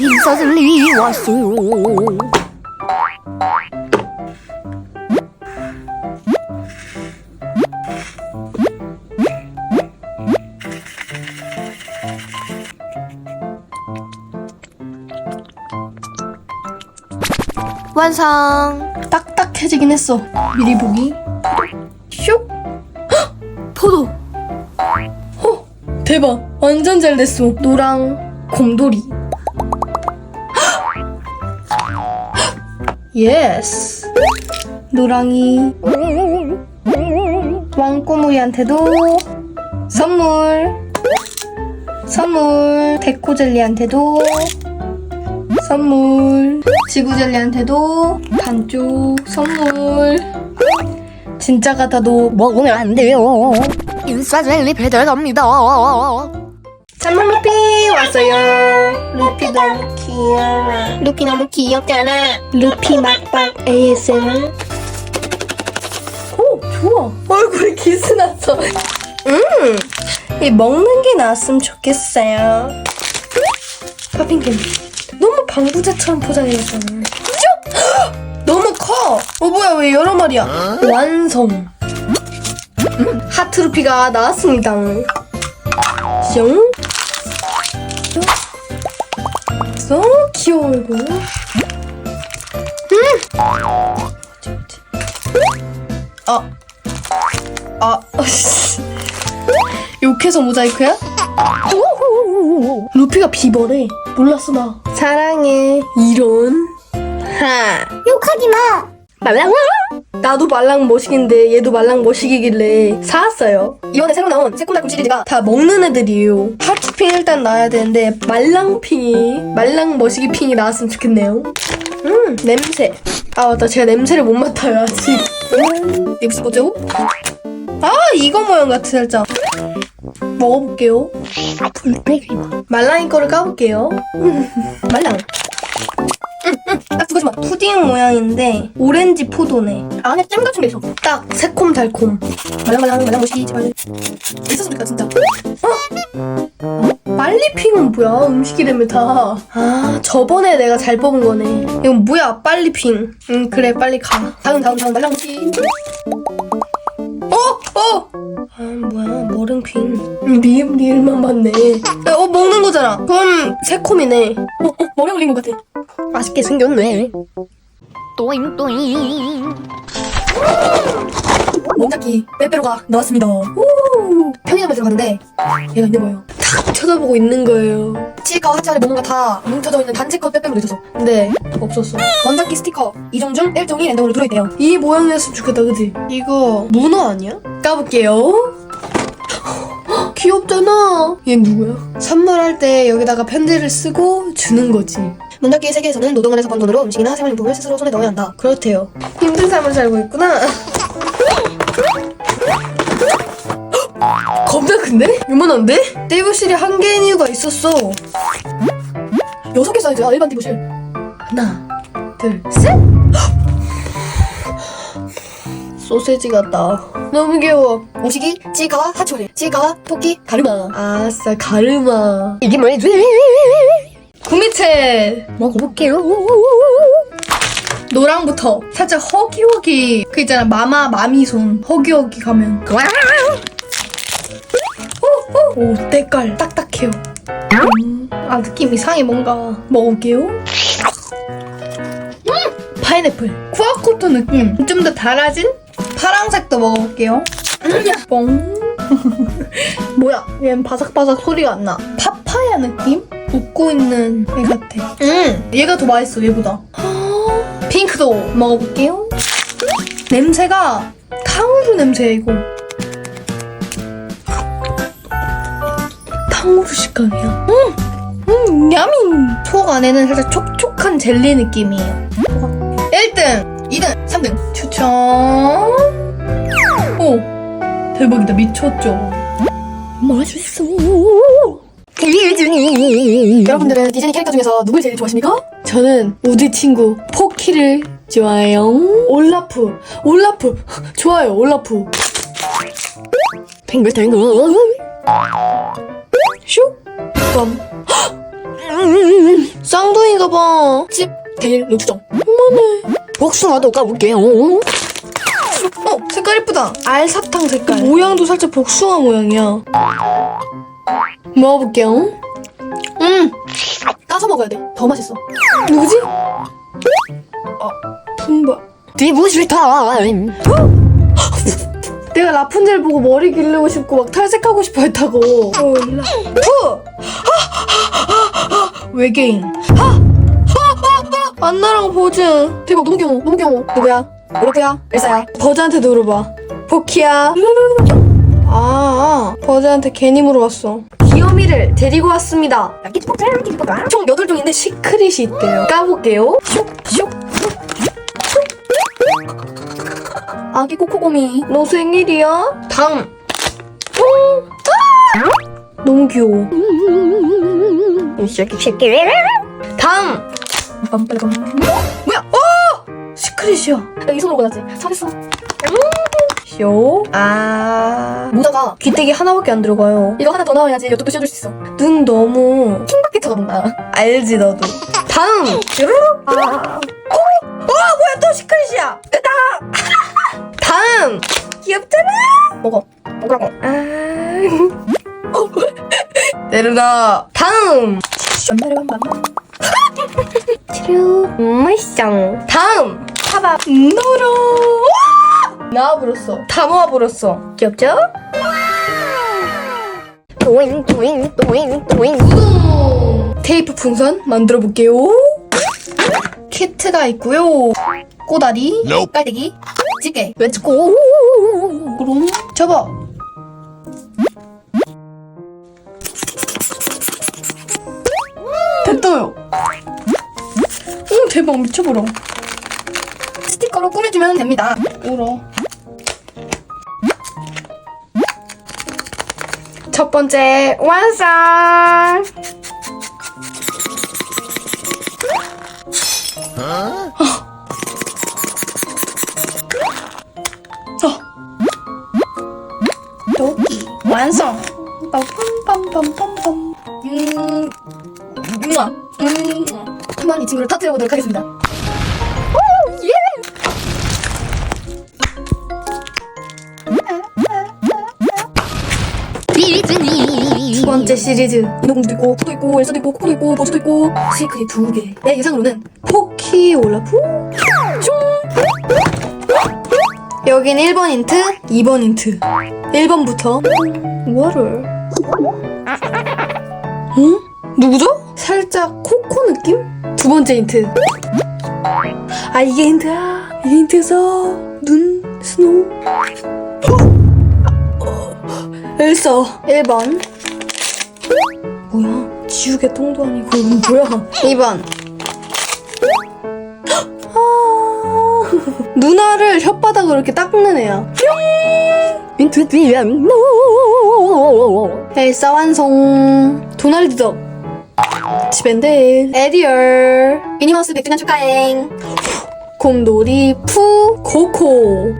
인사들이 왔어요. 완성. 딱딱해지긴 했어. 미리 보기. 슉. 헉! 포도. 어, 대박. 완전 잘 됐어. 노랑 곰돌이. 예스. 노랑이 왕꼬무리한테도 선물. 선물. 데코젤리한테도 선물. 지구젤리한테도 반쪽 선물. 진짜 같아도 먹으면 안 돼요. 인사젤리 배달갑니다. 선물 루피 왔어요. 루피 너무 귀 여워. 루피 너무 귀엽잖아. 루피 막박 ASMR. 오 좋아. 얼굴에 기스 났어. 음. 이 먹는 게 나왔으면 좋겠어요. 팝핑 캔디. 너무 방부제처럼 포장해놨잖아. 그죠? 헉! 너무 커. 어 뭐야 왜 여러 마리야? 완성. 음, 하트 루피가 나왔습니다. 뿅. 너무 귀여워 이거. 음. 아. 아. 씨. 욕해서 모자이크야? 루피가 비버래. 몰랐어 나. 사랑해. 이런. 하. 욕하지 마. 나도 말랑 머시기인데 얘도 말랑 머시기길래 사왔어요. 이번에 새로 나온 새콤달콤 시리즈가 다 먹는 애들이에요. 하트핑 일단 나와야 되는데 말랑핑이 말랑 머시기 핑이 나왔으면 좋겠네요. 음 냄새. 아 맞다 제가 냄새를 못 맡아요 아직. 음, 무슨 거죠? 아 이거 모양 같아 살짝. 먹어볼게요. 말랑이 거를 까볼게요. 음, 말랑. 음, 음, 딱 그거지만 푸딩 모양인데 오렌지 포도네. 안에 잼 같은 게 있어. 딱 새콤 달콤. 말랑말랑 말랑 제발. 있었으면 좋겠다 진짜. 어? 어? 빨리핑은 뭐야? 음식이라며 다. 아 저번에 내가 잘 뽑은 거네. 이건 뭐야? 빨리핑. 응 그래 빨리 가. 다음 다음 다음 말랑 멋이. 어? 어? 아 뭐야 머랭핑 리을 리을만 맞네 어 먹는 거잖아 그럼 새콤이네 어, 어 머리 올린 것 같아 맛있게 생겼네. 또잉 또잉. 몽자키 빼빼로가 나왔습니다. 오 편의점에 들어갔는데 얘가 있는 거예요. 탁 쳐다보고 있는 거예요. 치과 하체 아래 뭔가 다 뭉쳐져 있는 단체컷 빼빼로가 있어서. 근데 없었어. 원자키 스티커 2종 중 1종이 랜덤으로 들어있대요. 이 모양이었으면 좋겠다 그지? 이거 문어 아니야? 까볼게요. 헉, 귀엽잖아. 얘 누구야? 선물할 때 여기다가 편지를 쓰고 주는 거지 문닫기 세계에서는 노동을 해서 번 돈으로 음식이나 생활용품을 스스로 손에 넣어야 한다 그렇대요 힘든 삶을 살고 있구나 겁나 큰데? 요만한데? 띠부실이 한 개인 이유가 있었어. 여섯 개 사이즈야, 일반 띠부실. 하나, 둘, 셋! 소세지 같다. 너무 귀여워. 모시기, 찌가와 하초리, 찌가와 토끼, 가르마. 아싸, 가르마. 이게 뭐지? 구미채 먹어볼게요. 노랑부터 살짝 허기허기 그 있잖아 마마 마미손 허기허기 가면 와. 오, 오 때깔 딱딱해요. 음, 아 느낌 이상해 뭔가 먹을게요. 음, 파인애플 쿠아코토 느낌 좀 더 달아진 파랑색도 먹어볼게요. 음, 뻥 뭐야 얘는 바삭바삭 소리가 안 나. 파파야 느낌? 웃고 있는 애 같아. 음 얘가 더 맛있어 얘보다. 핑크도 먹어볼게요. 냄새가 탕후루 냄새야 이거. 탕후루 식감이야. 음, 음, 야미. 속 안에는 살짝 촉촉한 젤리 느낌이에요. 1등, 2등, 3등 추천. 오, 대박이다 미쳤죠. 맛있어. 디즈니. 여러분들은 디즈니 캐릭터 중에서 누굴 제일 좋아하십니까? 저는 우디 친구 포키를 좋아해요. 올라프, 올라프 좋아요 올라프. 뱅글뱅글. 슉! 껌. 헉! 쌍둥이가 봐. 집 대일 노추정. 어머네. 복숭아도 까볼게요. 어, 색깔 이쁘다. 알사탕 색깔. 모양도 살짝 복숭아 모양이야. 먹어볼게요. 음, 따서 먹어야 돼. 더 맛있어. 누구지? 어, 분바. 디부시 타임. 내가 라푼젤 보고 머리 기르고 싶고 막 탈색하고 싶어 했다고. 몰라. 푸! 외계인. 안나랑 버즈. 대박 너무 귀여워. 너무 귀여워. 누구야? 오르프야. 엘사야. 버즈한테 물어봐. 포키야. 아, 버즈한테 괜히 물어봤어. 귀요미를 데리고 왔습니다. 총 8종인데 시 시크릿이 있대요. 까볼게요. 아기 코코고미. 너 생일이야? 다음. 어? 아! 너무 귀여워. 다음. 뭐야? 어! 시크릿이야. 나 이 손으로 골랐지. 잘했어. 쇼. 아. 모자가 귀때기 하나밖에 안 들어가요. 이거 하나 더 나와야지 이것도 씌워줄 수 있어. 눈 너무 킹받게 쳐다본다. 알지 너도. 다음. 아. 어? 와 뭐야 또 시크릿이야. 됐다. 다음. 귀엽잖아. 먹어. 먹으라고. 아. 내려놔. 다음. 치료. 맛있어. 다음. 봐봐. 노로. 나와버렸어. 다 모아버렸어. 귀엽죠? 도잉 도잉 도잉 도잉. 테이프 풍선 만들어 볼게요. 키트가 있고요. 꼬다리, 깔때기. 집게. 렛츠고. 그럼 접어. 됐어요. 오 대박 미쳐버려. 스티커로 꾸며주면 됩니다. 울어. 첫 번째 완성. 여기 완성. 빰빰빰빰빰. 음. 우와. 음. 한번 이 친구를 터뜨려 보도록 하겠습니다. 번째 시리즈. 인어공주도 있고, 푸도 있고, 엘사도 있고, 코코도 있고, 버즈도 있고, 시크릿 두 개. 내 예상으로는 포키 올라프? 여긴 1번 힌트 2번 힌트. 1번부터. 뭐를? 응? 누구죠? 살짝 코코 느낌? 두 번째 힌트. 아 이게 힌트야. 이게 힌트에서 눈 스노우. 어, 엘사 1번 뭐야 지우개 똥도 아니고 뭐야 2번 아, 누나를 혓바닥으로 이렇게 닦는 애야. 인투디언 엘사 완성. 도날드 덕. 지벤델. 에디얼. 미니마우스 100주년 축하행. 곰돌이 푸. 코코.